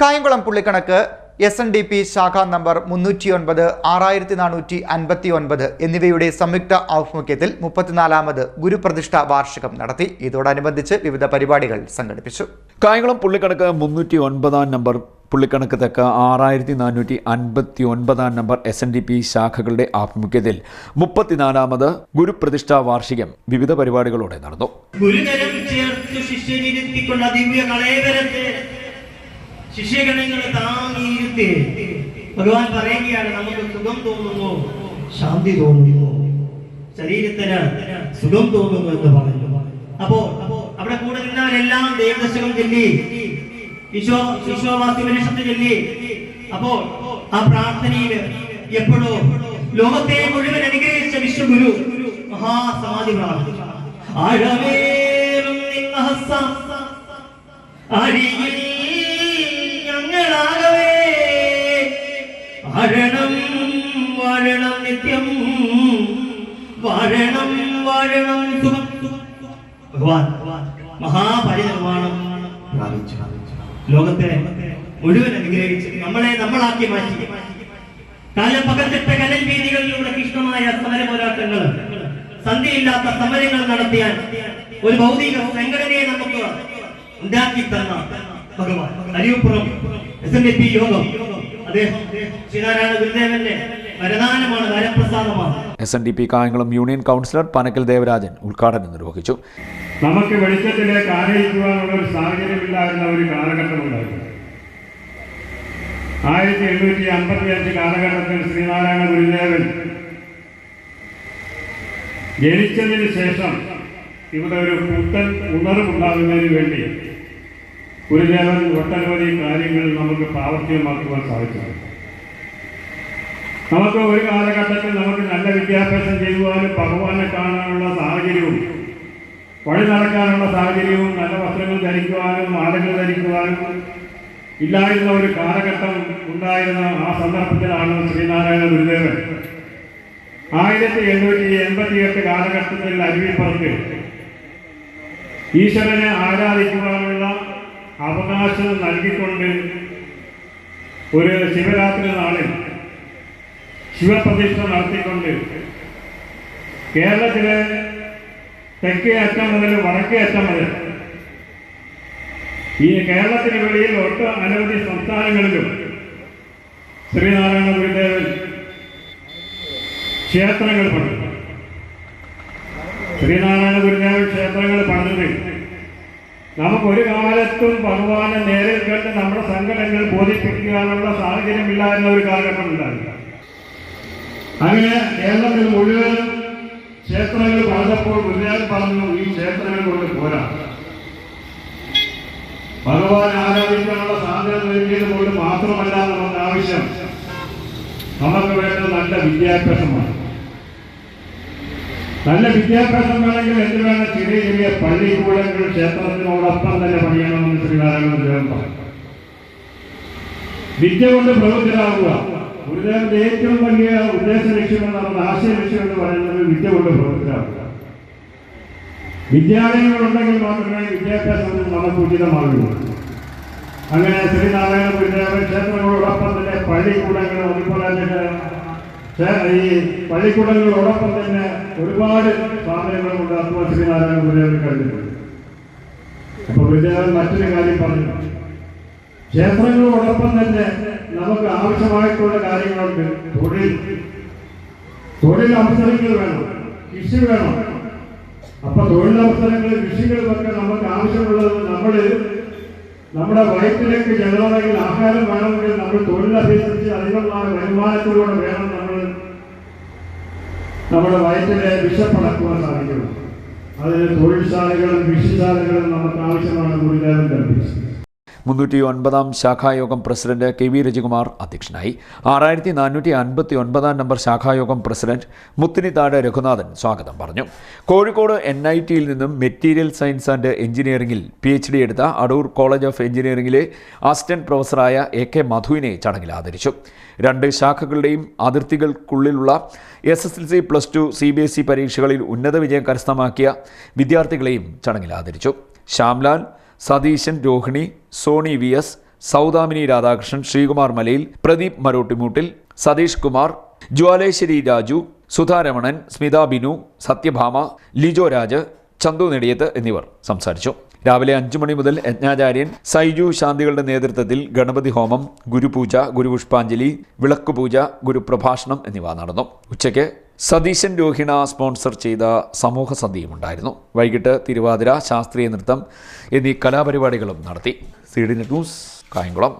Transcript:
കായംകുളം പുള്ളിക്കണക്ക് S N D P ശാഖാ number മുന്നൂറ്റി ഒൻപത് ആറായിരത്തി നാനൂറ്റി അൻപത്തി ഒൻപത് എന്നിവയുടെ സംയുക്ത ആഭിമുഖ്യത്തിൽ മുപ്പത്തിനാലാമത് ഗുരുപ്രതിഷ്ഠ വാർഷികം നടത്തി. ഇതോടനുബന്ധിച്ച് വിവിധ പരിപാടികൾ സംഘടിപ്പിച്ചു. കായംകുളം പുള്ളിക്കണക്ക് മുന്നൂറ്റി ഒൻപതാം നമ്പർ പുള്ളിക്കണക്ക് തെക്ക് ആറായിരത്തി നാനൂറ്റി അൻപത്തി ഒൻപതാം number S N D P ശാഖകളുടെ ആഭിമുഖ്യത്തിൽ മുപ്പത്തിനാലാമത് ഗുരുപ്രതിഷ്ഠാ വാർഷികം വിവിധ പരിപാടികളോടെ നടന്നു. ഗുരുതരം ചേർത്ത് ശിഷ്യനിരുത്തിക്കൊണ്ട ദിവ്യ കളേവരത്തെ ശിഷ്യഗണങ്ങൾ താങ്ങിയിരുത്തി. ഭഗവാൻ പറയുകയാണ് നമുക്ക് സുഖം തോന്നുന്നു ശാന്തി തോന്നുന്നു ശരീരത്തിന് സുഖം തോന്നുന്നു എന്ന് പറഞ്ഞു. അപ്പോ അവിടെ കൂടെ നിന്നവരെല്ലാം ദേവദശകം ചൊല്ലി ഈശോ ഈശോവാസി ഉപനിഷത്ത് ചൊല്ലി. അപ്പോൾ ആ പ്രാർത്ഥനയിൽ എപ്പോഴോ ലോകത്തെ മുഴുവൻ അനുഗ്രഹിച്ച വിശ്വഗുരു മഹാസമാധി പ്രാർത്ഥിച്ചു. വാഴണം വാഴണം നിത്യം. വാഴണം സുഖം. ഭഗവാൻ മഹാപരിനിർമ്മാണം പ്രാപിച്ചു. ലോകത്തെ മുഴുവൻ അനുഗ്രഹിച്ച് നമ്മളെ നമ്മളാക്കി മാറ്റി. കല പകർത്തിട്ട കലൽ വീതികളിലൂടെ കൃഷ്ണമായ സമര പോരാട്ടങ്ങൾ സന്ധിയില്ലാത്ത സമരങ്ങൾ നടത്തിയാൽ ഒരു ഭൗതിക സംഘടനയെ നമുക്ക് ഉണ്ടാക്കി തന്ന ഭഗവാൻ അരിയപ്പുറം എസ് എൻ പി യോഗം. അദ്ദേഹം ശ്രീനാരായണ ഗുരുദേവന്റെ വരദാനമാണ് വരപ്രസാദമാണ്. S N D P Kayamkulam union councillor Panakkal Devarajan ഉദ്ഘാടനം നിർവഹിച്ചു. നമുക്ക് വെളിച്ചത്തിലേക്ക് ആനയിക്കുവാനുള്ള ഒരു സാഹചര്യമില്ലായിരുന്ന ഒരു കാലഘട്ടമുണ്ടായിരുന്നു. ആയിരത്തി എണ്ണൂറ്റി അമ്പത്തി അഞ്ച് കാലഘട്ടത്തിൽ ശ്രീനാരായണ ഗുരുദേവൻ ജനിച്ചതിന് ശേഷം ഇവിടെ ഒരു പുത്തൻ ഉണർവുണ്ടാകുന്നതിന് വേണ്ടി ഗുരുദേവൻ ഒട്ടനവധി കാര്യങ്ങൾ നമുക്ക് പ്രാവർത്തികമാക്കുവാൻ സാധിച്ചു നമുക്ക് ഒരു കാലഘട്ടത്തിൽ നമുക്ക് നല്ല വിദ്യാഭ്യാസം ചെയ്യുവാനും ഭഗവാനെ കാണാനുള്ള സാഹചര്യവും വഴി നടക്കാനുള്ള സാഹചര്യവും നല്ല വസ്ത്രങ്ങൾ ധരിക്കുവാനും മാലകൾ ധരിക്കുവാനും ഇല്ലായിരുന്ന ഒരു കാലഘട്ടം ഉണ്ടായിരുന്ന ആ സന്ദർഭത്തിലാണ് ശ്രീനാരായണ ഗുരുദേവൻ ആയിരത്തി എണ്ണൂറ്റി എൺപത്തിയെട്ട് കാലഘട്ടത്തിൽ അരുവിപ്പുറത്ത് ഈശ്വരനെ ആരാധിക്കുവാനുള്ള അവകാശം നൽകിക്കൊണ്ട് ഒരു ശിവരാത്രി നാളിൽ ശിവപ്രതിഷ്ഠ നടത്തിക്കൊണ്ട് കേരളത്തിലെ തെക്കേ അറ്റം മുതൽ വടക്കേ അറ്റം മുതൽ ഈ കേരളത്തിന് വെളിയിൽ ഒട്ട് അനവധി സംസ്ഥാനങ്ങളിലും ശ്രീനാരായണ ഗുരുദേവൻ ക്ഷേത്രങ്ങൾ പണിതു. ശ്രീനാരായണ ഗുരുദേവൻ ക്ഷേത്രങ്ങൾ പണിതത് നമുക്ക് ഒരു കാലത്തും ഭഗവാനെ നേരിൽ കണ്ട് നമ്മുടെ സങ്കടങ്ങൾ ബോധിപ്പിക്കാനുള്ള സാഹചര്യമില്ലായിരുന്ന ഒരു കാലഘട്ടം ഉണ്ടായില്ല അങ്ങനെ കേരളത്തിൽ മുഴുവൻ ക്ഷേത്രങ്ങൾ പറഞ്ഞപ്പോൾ ഗുരുദേവൻ പറഞ്ഞു ഈ ക്ഷേത്രങ്ങൾ കൊണ്ട് പോരാ. ഭഗവാൻ ആരാധിക്കാനുള്ള സാധ്യത നൽകിയത് കൊണ്ട് മാത്രമല്ല നമുക്ക് ആവശ്യം. നമുക്ക് വേണ്ട നല്ല വിദ്യാഭ്യാസമാണ്. നല്ല വിദ്യാഭ്യാസം വേണമെങ്കിൽ എന്ത് വേണം? ചെറിയ ചെറിയ പള്ളിക്കൂടങ്ങൾ ക്ഷേത്രത്തിനോടൊപ്പം തന്നെ പണിയണമെന്ന് ശ്രീനാരായണ ഗുരുദേവൻ പറഞ്ഞു. വിദ്യ കൊണ്ട് പ്രവൃത്തിരാകുക ഗുരുദേവന്റെ ഏറ്റവും വലിയ ഉദ്ദേശ ലക്ഷ്യം എന്നാണ് ആശയ ലക്ഷ്യം എന്ന് പറയുന്നത് വിദ്യ കൊണ്ട് പ്രവൃത്തിരാകുക വിദ്യാലയങ്ങളുണ്ടെങ്കിൽ മാത്രമേ വിദ്യാഭ്യാസം നമുക്ക് ഉചിതമാകുള്ളൂ അങ്ങനെ ശ്രീനാരായണ ഗുരുദേവൻ ക്ഷേത്രങ്ങളോടൊപ്പം തന്നെ പള്ളിക്കൂടങ്ങളും അതുപോലെ തന്നെ ഈ പള്ളിക്കൂടങ്ങളോടൊപ്പം തന്നെ ഒരുപാട് സ്ഥാപനങ്ങളുണ്ട് അതുപോലെ ശ്രീനാരായണ ഗുരുദേവൻ കഴിഞ്ഞിട്ടുണ്ട് അപ്പൊ ഗുരുദേവൻ മറ്റൊരു കാര്യം പറഞ്ഞു. ക്ഷേത്രങ്ങളോടൊപ്പം തന്നെ നമുക്ക് ആവശ്യമായിട്ടുള്ള കാര്യങ്ങളുണ്ട്. തൊഴിൽ. അവസരങ്ങൾ വേണം. കൃഷി വേണം. അപ്പൊ തൊഴിലവസരങ്ങൾ കൃഷികൾക്കൊക്കെ നമുക്ക് ആവശ്യമുള്ളത് നമ്മൾ നമ്മുടെ വയറ്റിലേക്ക് ചെല്ലണമെങ്കിൽ ആഹാരം വേണമെങ്കിൽ നമ്മൾ തൊഴിലഭ്യസിച്ച് അതിനുള്ള വരുമാനത്തിലൂടെ വേണം നമ്മൾ നമ്മുടെ വയറ്റിലെ വിശപ്പടക്കുവാൻ സാധിക്കണം അതിന് തൊഴിൽശാലകളും കൃഷിശാലകളും നമുക്ക് ആവശ്യമാണ് ഗുരുദേവൻ കൽപ്പിച്ചത്. മുന്നൂറ്റി ഒൻപതാം ശാഖായോഗം പ്രസിഡന്റ് കെ വി രജികുമാർ അധ്യക്ഷനായി. ആറായിരത്തി നാനൂറ്റി അൻപത്തി ഒൻപതാം നമ്പർ ശാഖായോഗം പ്രസിഡന്റ് മുത്തിനിത്താട് രഘുനാഥൻ സ്വാഗതം പറഞ്ഞു. കോഴിക്കോട് എൻ ഐ ടിയിൽ നിന്നും മെറ്റീരിയൽ സയൻസ് ആൻഡ് എഞ്ചിനീയറിംഗിൽ പി എച്ച് ഡി എടുത്ത അടൂർ കോളേജ് ഓഫ് എഞ്ചിനീയറിംഗിലെ അസിസ്റ്റന്റ് പ്രൊഫസറായ എ കെ മധുവിനെ ചടങ്ങിൽ ആദരിച്ചു. രണ്ട് ശാഖകളുടെയും അതിർത്തികൾക്കുള്ളിലുള്ള S S L C plus two C B S E പരീക്ഷകളിൽ ഉന്നത വിജയം കരസ്ഥമാക്കിയ വിദ്യാർത്ഥികളെയും ചടങ്ങിൽ ആദരിച്ചു. ശ്യാംലാൽ സതീശൻ രോഹിണി സോണി വി എസ് സൗദാമിനി രാധാകൃഷ്ണൻ ശ്രീകുമാർ മലയിൽ പ്രദീപ് മരോട്ടിമൂട്ടിൽ സതീഷ് കുമാർ ജ്വാലേശ്വരി രാജു സുധാരമണൻ സ്മിത ബിനു സത്യഭാമ ലിജോ രാജ് ചന്തു നെടിയത്ത് എന്നിവർ സംസാരിച്ചു. രാവിലെ അഞ്ചു മണി മുതൽ യജ്ഞാചാര്യൻ സൈജു ശാന്തികളുടെ നേതൃത്വത്തിൽ ഗണപതി ഹോമം ഗുരുപൂജ ഗുരുപുഷ്പാഞ്ജലി വിളക്കുപൂജ ഗുരുപ്രഭാഷണം എന്നിവ നടന്നു. ഉച്ചയ്ക്ക് സതീശൻ രോഹിണ സ്പോൺസർ ചെയ്ത സമൂഹ സന്ധ്യയും ഉണ്ടായിരുന്നു വൈകിട്ട് തിരുവാതിര ശാസ്ത്രീയ നൃത്തം എന്നീ കലാപരിപാടികളും നടത്തി. C D news Kayamkulam.